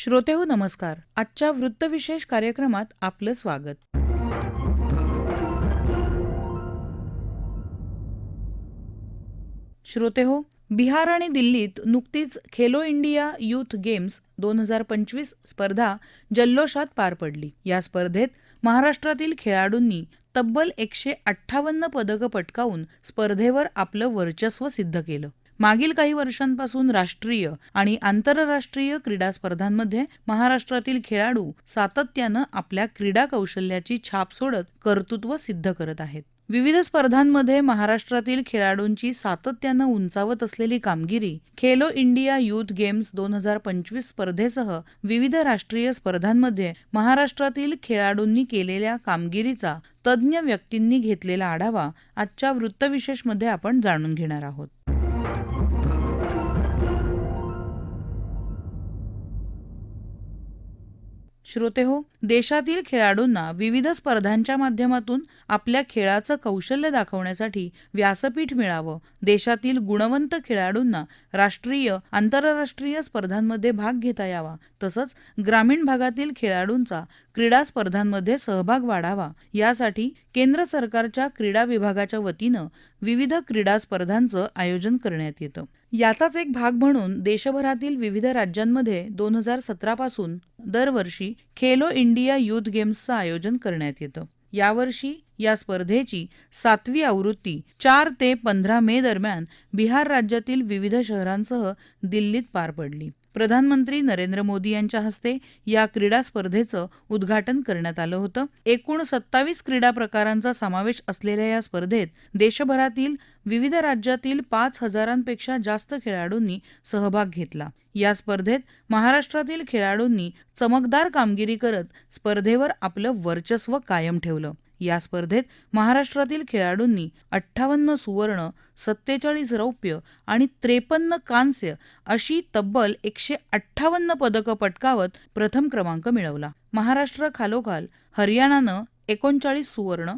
श्रोते हो नमस्कार. आजच्या वृत्तविशेष कार्यक्रमात आपलं स्वागत. श्रोते हो बिहार आणि दिल्लीत नुकतीच खेलो इंडिया युथ गेम्स दोन हजार पंचवीस स्पर्धा जल्लोषात पार पडली. या स्पर्धेत महाराष्ट्रातील खेळाडूंनी तब्बल एकशे अठ्ठावन्न पदकं पटकावून स्पर्धेवर आपलं वर्चस्व सिद्ध केलं. मागील काही वर्षांपासून राष्ट्रीय आणि आंतरराष्ट्रीय क्रीडा स्पर्धांमध्ये महाराष्ट्रातील खेळाडू सातत्यानं आपल्या क्रीडा कौशल्याची छाप सोडत कर्तृत्व सिद्ध करत आहेत. विविध स्पर्धांमध्ये महाराष्ट्रातील खेळाडूंची सातत्यानं उंचावत असलेली कामगिरी खेलो इंडिया युथ गेम्स दोन हजार पंचवीस स्पर्धेसह विविध राष्ट्रीय स्पर्धांमध्ये महाराष्ट्रातील खेळाडूंनी केलेल्या कामगिरीचा तज्ज्ञ व्यक्तींनी घेतलेला आढावा आजच्या वृत्तविशेषमध्ये आपण जाणून घेणार आहोत. श्रोते हो देशातील खेळाडूंना विविध स्पर्धांच्या माध्यमातून आपल्या खेळाचं कौशल्य दाखवण्यासाठी व्यासपीठ मिळावं. देशातील गुणवंत खेळाडूंना राष्ट्रीय आंतरराष्ट्रीय स्पर्धांमध्ये भाग घेता यावा. तसंच ग्रामीण भागातील खेळाडूंचा क्रीडा स्पर्धांमध्ये सहभाग वाढावा. यासाठी केंद्र सरकारच्या क्रीडा विभागाच्या वतीनं विविध क्रीडा स्पर्धांचं आयोजन करण्यात येतं. याचाच एक भाग म्हणून देशभरातील विविध राज्यांमध्ये दोन हजार सतरापासून दरवर्षी खेलो इंडिया युथ गेम्सचं आयोजन करण्यात येतं. यावर्षी या स्पर्धेची सातवी आवृत्ती चार ते पंधरा मे दरम्यान बिहार राज्यातील विविध शहरांसह दिल्लीत पार पडली. प्रधानमंत्री नरेंद्र मोदी यांच्या हस्ते या क्रीडा स्पर्धेचं उद्घाटन करण्यात आलं होतं. एकूण सत्तावीस क्रीडा प्रकारांचा समावेश असलेल्या या स्पर्धेत देशभरातील विविध राज्यातील पाच हजारांपेक्षा जास्त खेळाडूंनी सहभाग घेतला. या स्पर्धेत महाराष्ट्रातील खेळाडूंनी चमकदार कामगिरी करत स्पर्धेवर आपलं वर्चस्व कायम ठेवलं. या स्पर्धेत महाराष्ट्रातील खेळाडूंनी अठ्ठावन्न सुवर्ण सत्तेचाळीस रौप्य आणि त्रेपन्न कांस्य अशी तब्बल एकशे अठ्ठावन्न पदकं पटकावत प्रथम क्रमांक मिळवला. महाराष्ट्र खालोखाल हरियाणानं एकोणचाळीस सुवर्ण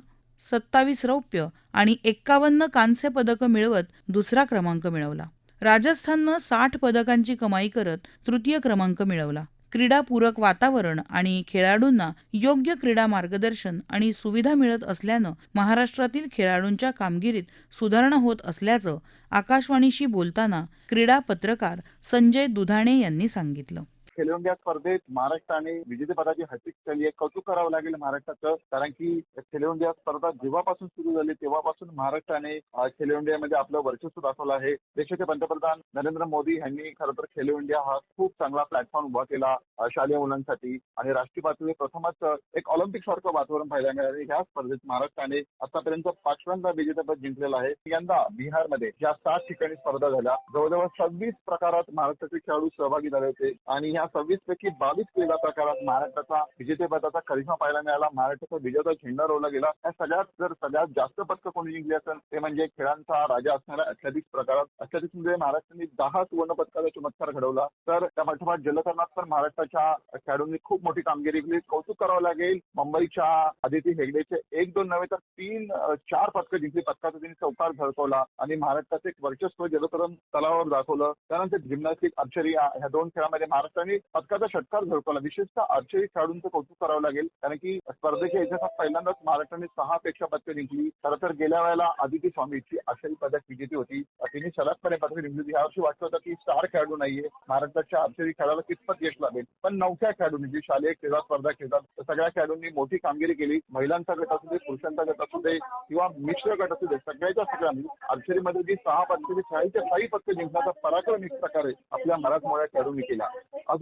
सत्तावीस रौप्य आणि एक्कावन्न कांस्य पदकं मिळवत दुसरा क्रमांक मिळवला. राजस्थाननं साठ पदकांची कमाई करत तृतीय क्रमांक मिळवला. क्रीडापूरक वातावरण आणि खेळाडूंना योग्य क्रीडा मार्गदर्शन आणि सुविधा मिळत असल्यानं महाराष्ट्रातील खेळाडूंच्या कामगिरीत सुधारणा होत असल्याचं आकाशवाणीशी बोलताना क्रीडा पत्रकार संजय दुधाणे यांनी सांगितलं. खेलो इंडिया स्पर्धेत महाराष्ट्राने विजेतेपदाची हॅट्रिक केली आहे. कौतुक करावं लागेल महाराष्ट्राचं कारण की खेलो इंडिया स्पर्धा जेव्हापासून सुरू झाली तेव्हापासून महाराष्ट्राने खेलो इंडियामध्ये आपलं वर्चस्व दाखवलं आहे. देशाचे पंतप्रधान नरेंद्र मोदी यांनी खरं तर खेलो इंडिया हा खूप चांगला प्लॅटफॉर्म उभा केला शालेय मुलांसाठी. आणि राष्ट्रीय पातळीवर प्रथमच एक ऑलिम्पिक सारखं वातावरण पाहायला मिळालं. ह्या स्पर्धेत महाराष्ट्राने आतापर्यंत पाचव्यांदा विजेतेपद जिंकलेलं आहे. यंदा बिहारमध्ये या सात ठिकाणी स्पर्धा झाल्या. जवळजवळ सव्वीस प्रकारात महाराष्ट्राचे खेळाडू सहभागी झाले होते. आणि या सव्वीस पैकी बावीस क्रीडा प्रकारात महाराष्ट्राचा विजेतेपदाचा करिश्मा पाहायला मिळाला. महाराष्ट्राचा विजेता झेंडा रोवला गेला. या सगळ्यात जर सगळ्यात जास्त पदक कोणी जिंकली असेल ते म्हणजे खेळांचा राजा असणाऱ्या अथलेटिक्स प्रकारात. अथलेटिक्समध्ये म्हणजे महाराष्ट्राने दहा सुवर्ण पदकाचा चमत्कार घडवला. तर त्या पाठोपाठ जलतरणात पण महाराष्ट्राच्या खेळाडूंनी खूप मोठी कामगिरी केली. कौतुक करावं लागेल. मुंबईच्या आदिती हेगडेचे एक दोन नव्हे तर तीन चार पदकं जिंकली. पदकाचा त्यांनी चौकार झळकवला आणि महाराष्ट्राचे एक वर्चस्व जलतरण तलावावर दाखवलं. त्यानंतर जिम्नॅस्टिक आर्चरी ह्या दोन खेळामध्ये महाराष्ट्राने त्यांनी पदकाचा षटकार झळकवला. विशेषतः आर्चरी खेळाडूंचं कौतुक करावं लागेल. कारण की स्पर्धेच्या इतिहासात पहिल्यांदाच महाराष्ट्राने सहा पेक्षा पदकं जिंकली. खरं तर गेल्या वेळेला आदिती स्वामीची आशियाई पदक विजेती होती. तिने सलगपणे पदक जिंकली. होती यावर्षी वाटतं होतं की स्टार खेळाडू नाहीये. महाराष्ट्राच्या आर्चरी खेळाला कितपत यश लाभेल. पण नवख्या खेळाडूंनी जी शालेय क्रीडा स्पर्धा खेळतात सगळ्या खेळाडूंनी मोठी कामगिरी केली. महिलांचा गट असू दे पुरुषांचा गट असू दे किंवा मिश्र गट असू दे सगळ्याच्या सगळ्यांनी आर्चरीमध्ये जी सहा पदकं खेळायच्या काही पदकं जिंकण्याचा पराक्रम एक प्रकारे आपल्या मराठमोळ्या खेळाडूंनी केला.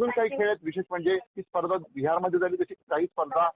अजून काही खेळ आहेत विशेष म्हणजे ही स्पर्धा बिहारमध्ये झाली तशी काही स्पर्धा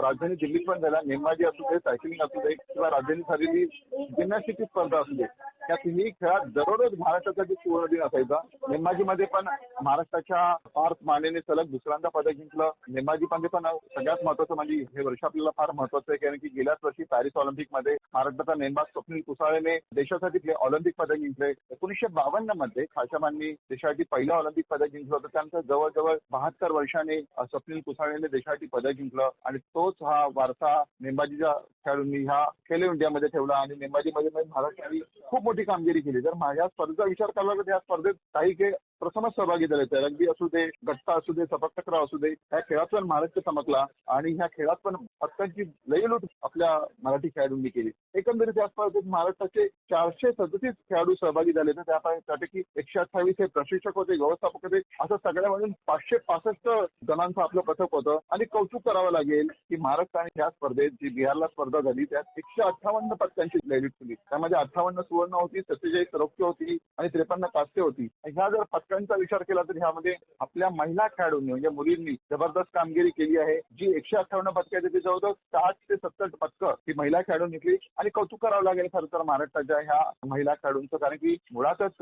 राजधानी दिल्लीत पण झाल्या. नेमबाजी असू दे सायकलिंग असू दे किंवा राजधानी झालेली जिम्नॅस्टिकची स्पर्धा असू दे त्या तिन्ही खेळात दररोज महाराष्ट्राचा जो सुवर्ण दिन असायचा नेमाजीमध्ये पण महाराष्ट्राच्या पार्थ मानेने सलग दुसऱ्यांदा पदक जिंकलं. नेमाजीमध्ये पण सगळ्यात महत्वाचं म्हणजे हे वर्ष आपल्याला फार महत्वाचं आहे कारण की गेल्याच वर्षी पॅरिस ऑलिम्पिकमध्ये महाराष्ट्राचा नेमबाज स्वप्नील कुसाळेने देशासाठी ऑलिम्पिक पदक जिंकले. एकोणीसशे बावन्नमध्ये खाशामांनी देशासाठी पहिलं ऑलिम्पिक पदक जिंकलं होतं. त्यानंतर जवळजवळ बहात्तर वर्षाने स्वप्नील कुसाळेने देशासाठी पदक जिंकलं आणि तोच हा वारसा नेमबाजीच्या खेळाडूंनी ह्या खेलो इंडियामध्ये ठेवला आणि नेमबाजीमध्ये महाराष्ट्राने खूप मोठी कामगिरी केली. जर माझ्या स्पर्धेचा विचार केला तर या स्पर्धेत काही खेळ प्रथमच सहभागी झाले ते रग्बी असू दे गट्टा असू दे सपटचक्र असू दे ह्या खेळात पण महाराष्ट्र चमकला आणि ह्या खेळात पण पदकांची लयलूट आपल्या मराठी खेळाडूंनी केली. एकंदरीत या स्पर्धेत महाराष्ट्राचे चारशे सदतीस खेळाडू सहभागी झाले तर त्यापैकी एकशे अठ्ठावीस हे प्रशिक्षक होते व्यवस्थापक होते. असं सगळ्या म्हणून पाचशे पासष्ट जणांचं आपलं पथक होतं. आणि कौतुक करावं लागेल की महाराष्ट्राने ह्या स्पर्धेत जी बिहारला स्पर्धा झाली त्यात एकशे अठ्ठावन्न पदकांची लयलूट केली. त्यामध्ये अठ्ठावन्न सुवर्ण होती सत्तेचाळीस रौप्य होती आणि त्रेपन्न कास्य होती. ह्या जर पदकांचा विचार केला तर ह्यामध्ये आपल्या महिला खेळाडूंनी म्हणजे मुलींनी जबरदस्त कामगिरी केली आहे. जी एकशे अठ्ठावन्न पदकं आहेत त्याची जवळजवळ साठ ते सत्तर पदकं ही महिला खेळाडू निघली आणि कौतुक करावं लागेल खरं तर महाराष्ट्राच्या ह्या महिला खेळाडूंचं कारण की मुळातच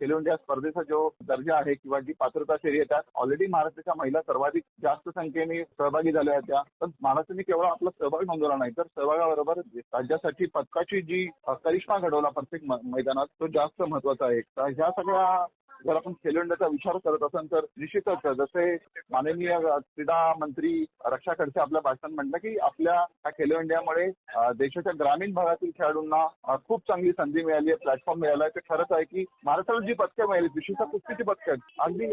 खेलो इंडिया स्पर्धेचा जो दर्जा आहे किंवा जी पात्रता फेरी आहे त्यात ऑलरेडी महाराष्ट्राच्या महिला सर्वाधिक जास्त संख्येने सहभागी झाल्या होत्या. पण महाराष्ट्राने केवळ आपला सहभाग नोंदवला नाही तर सहभागाबरोबर राज्यासाठी पदकाची जी करिश्मा घडवला प्रत्येक मैदानात तो जास्त महत्त्वाचा आहे. ह्या सगळ्या जर आपण खेलो इंडियाचा विचार करत असाल तर निश्चितच जसे माननीय क्रीडा मंत्री रक्षा खडसे आपल्या भाषणात म्हणलं की आपल्या खेलो इंडियामुळे देशाच्या ग्रामीण भागातील खेळाडूंना खूप चांगली संधी मिळाली आहे प्लॅटफॉर्म मिळाला आहे. ते खरंच आहे की महाराष्ट्राला जी पदकं मिळाली विशेषतः कुस्तीची पदकं आहेत अगदी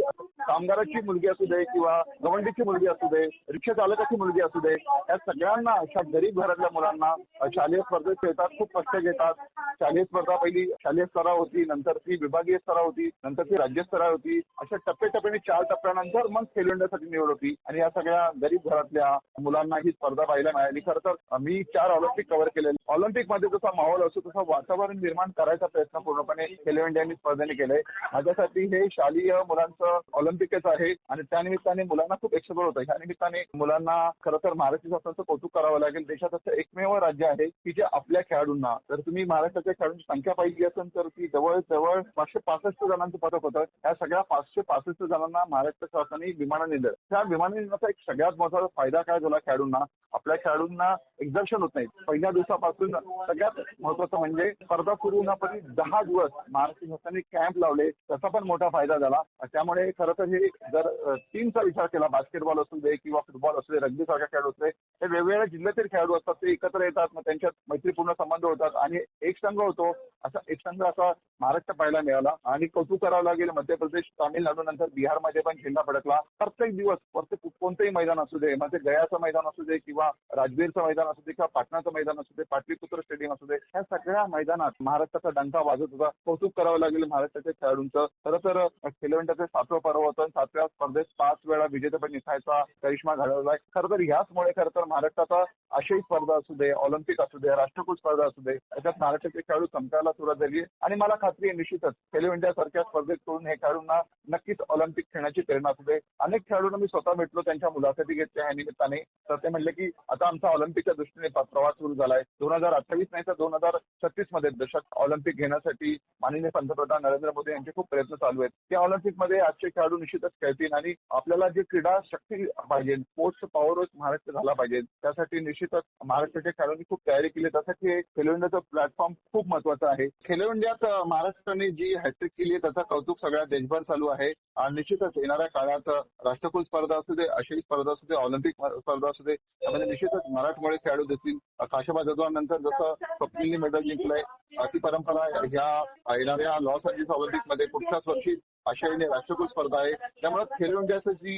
कामगाराची मुलगी असू दे किंवा गवंडीची मुलगी असू दे रिक्षा चालकाची मुलगी असू दे या सगळ्यांना अशा गरीब घरातल्या मुलांना शालेय स्पर्धेत खेळतात खूप कष्ट घेतात. शालेय स्पर्धा पहिली शालेय स्तरावर होती नंतर ती विभागीय स्तरावर होती नंतर ती राज्यस्तरावर होती. अशा टप्प्याटप्प्याने चार टप्प्यानंतर मग खेलो इंडियासाठी निवड होती. आणि या सगळ्या गरीब घरातल्या मुलांना ही स्पर्धा पाहायला मिळाली. खरं तर मी चार ऑलिम्पिक कव्हर केलेले. ऑलिम्पिकमध्ये जसा माहोल असतो तसा वातावरण निर्माण करायचा प्रयत्न पूर्णपणे खेलो इंडियानी स्पर्धेने केलाय माझ्यासाठी हे शालेय मुलांचं ऑलिम्पिकच आहे. आणि त्यानिमित्ताने मुलांना खूप एक्सप्लोर होतं. ह्या निमित्ताने मुलांना खरं तर महाराष्ट्र शासनाचं कौतुक करावं लागेल. देशात असं एकमेव राज्य आहे की जे आपल्या खेळाडूंना जर तुम्ही महाराष्ट्राच्या खेळाडूंची संख्या पाहिली असेल तर ती जवळ जवळ पाचशे पासष्ट जणांचं पथक होतं. या सगळ्या पाचशे पासष्ट जणांना महाराष्ट्र शासनाने विमान नेलं. त्या विमानं नेण्याचा एक सगळ्यात मोठा फायदा काय झाला खेळाडूंना? आपल्या खेळाडूंना एक्झर्शन होत नाही. पहिल्या दिवसापासून सगळ्यात महत्वाचं म्हणजे स्पर्धा सुरू होण्यापूर्वी दहा दिवस महाराष्ट्र शासनाने कॅम्प लावले. त्याचा पण मोठा फायदा झाला. त्यामुळे खरं तर हे जर टीमचा विचार केला बास्केटबॉल असू दे किंवा फुटबॉल असू दे रग्बी सारख्या खेळाडू असू दे हे वेगवेगळ्या जिल्ह्यातील खेळाडू असतात ते एकत्र येतात मग त्यांच्यात मैत्रीपूर्ण संबंध होतात. आणि एक संघ होतो. असा एक संघ असा महाराष्ट्र पाहायला मिळाला. आणि कौतुक करावं लागेल मध्य प्रदेश तामिळनाडू नंतर बिहारमध्ये पण झेंडा फडकला. प्रत्येक दिवस प्रत्येक कोणतंही मैदान असू दे म्हणजे गयाचं मैदान असू दे किंवा राजवीरचं मैदान असू दे किंवा पाटणाचं मैदान असू दे पाटलीपुत्र स्टेडियम असू दे ह्या सगळ्या मैदानात महाराष्ट्राचा डंका वाजत होता. कौतुक करावं लागेल महाराष्ट्राच्या खेळाडूंचं. खरं तर खेलो इंडियाचं सातवं पर्व होतं. सातव्या स्पर्धेत पाच वेळा विजेतेपद निसायचा करिश्मा घडवलाय खरं तर ह्याचमुळे खरं तर महाराष्ट्राचा आशियाई स्पर्धा असू दे ऑलिम्पिक असू दे राष्ट्रकुल स्पर्धा असू दे त्याच्यात महाराष्ट्राचे खेळाडू चमकायला सुरुवात झाली आणि मला खात्री आहे निश्चितच खेलो इंडिया सारख्या स्पर्धेत करून हे खेळाडूंना नक्कीच ऑलिम्पिक खेळण्याची प्रेरणा असू दे अनेक खेळाडूंना मी स्वतः भेटलो त्यांच्या मुलाखती घेतल्या या निमित्ताने. तर ते म्हणले की आता आमचा ऑलिम्पिकच्या दृष्टीने प्रवास सुरू झालाय. दोन हजार अठ्ठावीस नाही तर दोन हजार छत्तीसमध्ये दशक ऑलिम्पिक घेण्यासाठी माननीय पंतप्रधान नरेंद्र मोदी यांचे खूप प्रयत्न चालू आहेत. त्या ऑलिम्पिकमध्ये आजचे खेळाडू निश्चितच खेळतील आणि आपल्याला जे क्रीडा शक्ती पाहिजे स्पोर्ट्स पॉवर महाराष्ट्र झाला पाहिजे त्यासाठी निश्चितच महाराष्ट्राच्या खेळाडूंनी खूप तयारी केली त्यासाठी हे खेलो इंडियाचं प्लॅटफॉर्म खूप महत्वाचं आहे. खेलो इंडियात महाराष्ट्राने जी हॅट्रिक केली आहे कौतुक सगळ्या देशभर चालू आहे. आणि निश्चितच येणाऱ्या काळात राष्ट्रकुल स्पर्धा असू दे आशियाई स्पर्धा असू दे ऑलिम्पिक स्पर्धा असू दे त्यामध्ये निश्चितच मराठमोळे खेळाडू देतील काशाबा नंतर जसं स्वप्नीलने मेडल जिंकलंय अशी परंपरा ह्या येणाऱ्या लॉस एंजलिस ऑलिम्पिकमध्ये पुढच्याच वर्षी आशियाई राष्ट्रकुल स्पर्धा आहे. त्यामुळे खेलो इंडियाचं जी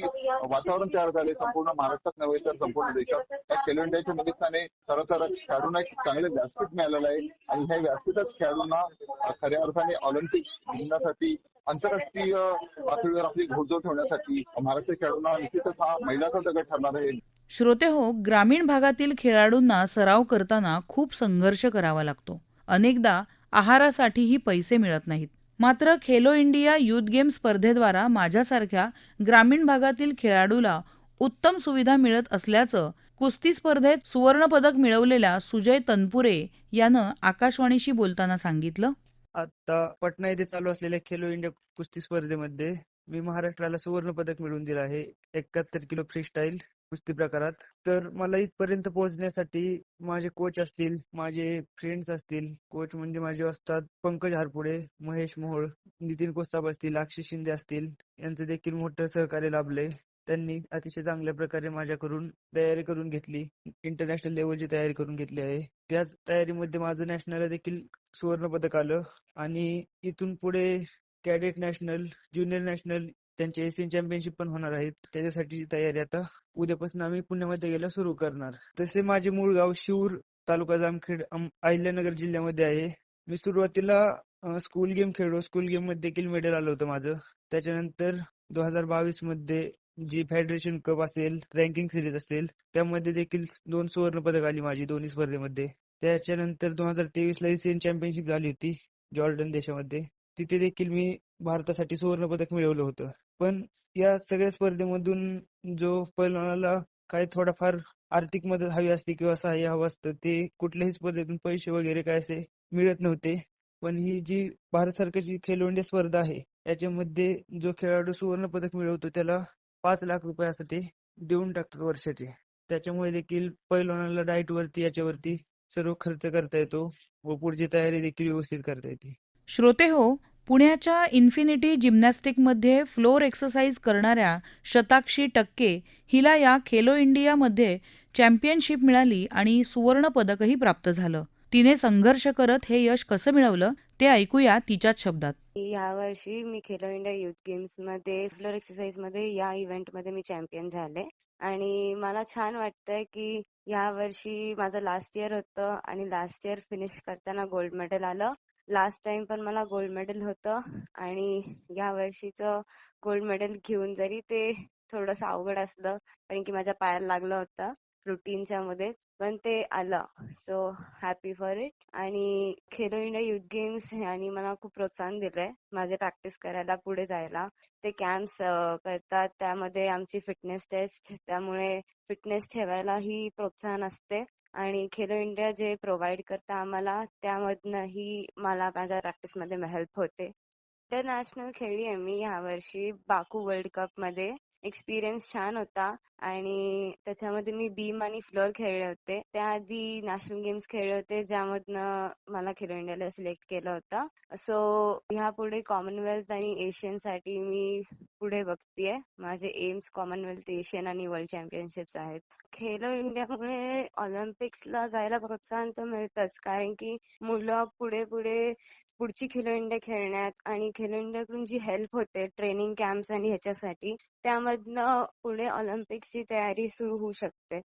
वातावरण तयार झाले संपूर्ण महाराष्ट्रात नव्हे तर संपूर्ण देशात त्या खेलो इंडियाच्या निमित्ताने खरं तर खेळाडूंना एक चांगले व्यासपीठ मिळालेलं आहे. आणि ह्या व्यासपीठच खेळाडूंना खऱ्या अर्थाने ऑलिम्पिक जिंकण्यासाठी आंतरराष्ट्रीय पातळीवर आपली घोडजोड ठेवण्यासाठी महाराष्ट्र खेळाडूंना निश्चितच हा महिलाचा दगड ठरणार आहे. श्रोते हो ग्रामीण भागातील खेळाडूंना सराव करताना खूप संघर्ष करावा लागतो. अनेकदा आहारासाठीही पैसे मिळत नाहीत. मात्र खेलो इंडिया युथ गेम स्पर्धेद्वारा माझ्यासारख्या ग्रामीण भागातील खेळाडूला उत्तम सुविधा मिळत असल्याचं कुस्ती स्पर्धेत सुवर्णपदक मिळवलेल्या सुजय तनपुरे यानं आकाशवाणीशी बोलताना सांगितलं. आता पटना येथे चालू असलेल्या खेलो इंडिया कुस्ती स्पर्धेमध्ये मी महाराष्ट्राला सुवर्ण पदक मिळवून दिलं आहे. एकाहत्तर किलो फ्री स्टाईल कुस्ती प्रकारात. तर मला इथपर्यंत पोहोचण्यासाठी माझे कोच असतील माझे फ्रेंड्स असतील कोच म्हणजे माझे असतात पंकज हारपुडे महेश मोहोळ नितीन कोस्ताब असतील अक्षय शिंदे असतील यांचं देखील मोठं सहकार्य लाभलंय. त्यांनी अतिशय चांगल्या प्रकारे माझ्याकडून तयारी करून घेतली. इंटरनॅशनल लेवलची तयारी करून घेतली आहे. त्याच तयारीमध्ये माझं नॅशनल देखील सुवर्ण पदक आलं. आणि इथून पुढे कॅडेट नॅशनल ज्युनियर नॅशनल त्यांचे एशियन चॅम्पियनशिप पण होणार आहेत. त्याच्यासाठीची तयारी आता उद्यापासून आम्ही पुण्यामध्ये गेला सुरू करणार. तसे माझे मूळ गाव शिवूर तालुका जामखेड अहिल्यानगर जिल्ह्यामध्ये आहे. मी सुरुवातीला स्कूल गेम खेळलो. स्कूल गेममध्ये देखील मेडल आलं होतं माझं. त्याच्यानंतर दोन हजार बावीसमध्ये जी फेडरेशन कप असेल रँकिंग सिरीज असेल त्यामध्ये देखील दोन सुवर्ण पदक आली माझी दोन्ही स्पर्धेमध्ये. त्याच्यानंतर दोन हजार तेवीस ला एशियन चॅम्पियनशिप झाली होती जॉर्डन देशामध्ये. तिथे देखील मी भारतासाठी सुवर्ण पदक मिळवलं होतं. पण या सगळ्या स्पर्धेमधून जो पैलवानाला काही थोडाफार आर्थिक मदत हवी असते किंवा सहाय्य हवं असतं ते कुठल्याही स्पर्धेतून पैसे वगैरे काय असे मिळत नव्हते. पण ही जी भारत सरकारची खेलो इंडिया स्पर्धा आहे याच्यामध्ये जो खेळाडू सुवर्ण पदक मिळवतो त्याला पाच लाख रुपये असं ते देऊन टाकतात वर्षाचे. त्याच्यामुळे देखील पैलवानाला डाएट वरती याच्यावरती सर्व खर्च करता येतो व पुढची तयारी देखील व्यवस्थित करता येते. श्रोते हो पुण्याच्या इन्फिनिटी जिम्नॅस्टिकमध्ये फ्लोर एक्सरसाइज करणाऱ्या शताक्षी टक्के हिला या खेलो इंडियामध्ये चॅम्पियनशिप मिळाली आणि सुवर्ण पदकही प्राप्त झालं. तिने संघर्ष करत हे यश कसं मिळवलं ते ऐकूया तिच्याच शब्दात. या वर्षी मी खेलो इंडिया युथ गेम्समध्ये फ्लोर एक्सरसाइजमध्ये या इव्हेंटमध्ये मी चॅम्पियन झाले. आणि मला छान वाटतंय की या वर्षी माझं लास्ट इयर होतं आणि लास्ट इयर फिनिश करताना गोल्ड मेडल आलं. लास्ट टाइम पण मला गोल्ड मेडल होतं. आणि या वर्षीचं गोल्ड मेडल घेऊन जरी ते थोडंसं अवघड असलं कारण की माझ्या पायाला लागलं होतं रुटीनच्या मध्ये पण ते आलं. सो हॅपी फॉर इट आणि खेलो इंडिया युथ गेम्स यांनी मला खूप प्रोत्साहन दिलंय माझे प्रॅक्टिस करायला पुढे जायला. ते कॅम्प्स करतात. त्यामध्ये आमची फिटनेस टेस्ट त्यामुळे फिटनेस ठेवायलाही प्रोत्साहन असते. आणि खेलो इंडिया जे प्रोव्हाइड करतं आम्हाला त्यामधनंही मला माझ्या प्रॅक्टिसमध्ये हेल्प होते. इंटरनॅशनल खेळली आहे मी ह्यावर्षी बाकू वर्ल्ड कपमध्ये. एक्सपिरियन्स छान होता. आणि त्याच्यामध्ये मी बीम आणि फ्लोअर खेळले होते. त्याआधी नॅशनल गेम्स खेळले होते ज्यामधनं मला खेलो इंडियाला सिलेक्ट केलं होतं. सो ह्या पुढे कॉमनवेल्थ आणि एशियनसाठी मी पुढे बघतीये. माझे एम्स कॉमनवेल्थ एशियन आणि वर्ल्ड चॅम्पियनशिप्स आहेत. खेलो इंडियामुळे ऑलिम्पिक्सला जायला प्रोत्साहन तर मिळतच. कारण की मुलं पुढे पुढे पुढची खेलो इंडिया खेळण्यात आणि खेलो इंडियाकडून जी हेल्प होते ट्रेनिंग कॅम्प्स आणि ह्याच्यासाठी त्यामधनं पुढे ऑलिम्पिकची तयारी सुरू होऊ शकते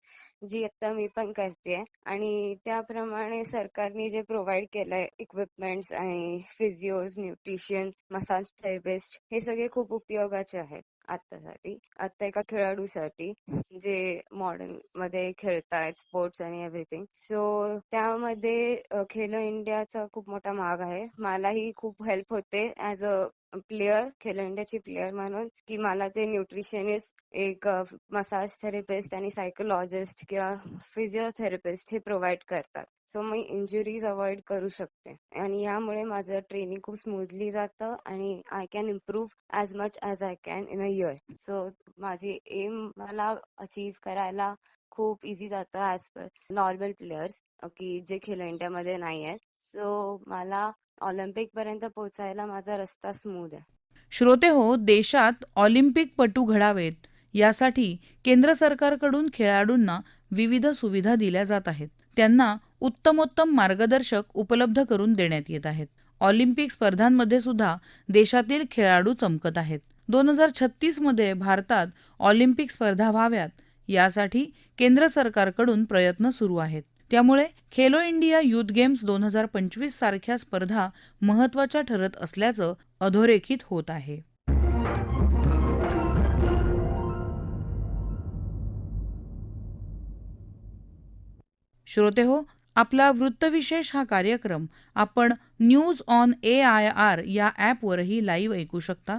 जी आता मी पण करते. आणि त्याप्रमाणे सरकारने जे प्रोव्हाइड केलंय इक्विपमेंट्स आणि फिजिओज न्यूट्रिशियन मसाज थेरपिस्ट हे सगळे खूप उपयोगाचे आहेत आतासाठी. आता एका खेळाडूसाठी जे मॉडर्नमध्ये खेळतायत स्पोर्ट्स आणि एव्हरीथिंग सो त्यामध्ये खेलो इंडियाचा खूप मोठा माग आहे. मलाही खूप हेल्प होते ऍज अ प्लेअर खेलो इंडियाची प्लेअर म्हणून की मला ते न्यूट्रिशनिस्ट एक मसाज थेरपिस्ट आणि सायकोलॉजिस्ट किंवा फिजिओथेरपिस्ट हे प्रोव्हाइड करतात. सो मी इंजुरीज अवॉइड करू शकते. आणि यामुळे माझं ट्रेनिंग खूप स्मूथली जातं आणि I can improve as much as I can in a year so माझी एम मला अचीव्ह करायला खूप इझी जातं ऍज पर नॉर्मल प्लेयर्स की जे खेलो इंडियामध्ये नाही आहेत सो मला ऑलिम्पिक पर्यंत पोहोचायला माझा रस्ता स्मूद आहे. श्रोते हो देशात ऑलिम्पिक पटू घडावेत यासाठी केंद्र सरकारकडून खेळाडूंना विविध सुविधा दिल्या जात आहेत. त्यांना उत्तमोत्तम मार्गदर्शक उपलब्ध करून देण्यात येत आहेत. ऑलिम्पिक स्पर्धांमध्ये सुद्धा देशातील खेळाडू चमकत आहेत. दोन हजार छत्तीसमध्ये भारतात ऑलिम्पिक स्पर्धा व्हाव्यात यासाठी केंद्र सरकारकडून प्रयत्न सुरू आहेत. त्यामुळे खेलो इंडिया युथ गेम्स दोन हजार पंचवीस सारख्या स्पर्धा महत्त्वाच्या ठरत असल्याचं अधोरेखित होत आहे. श्रोते हो आपला वृत्तविशेष हा कार्यक्रम आपण news on A I R या ॲपवरही लाईव्ह ऐकू शकता.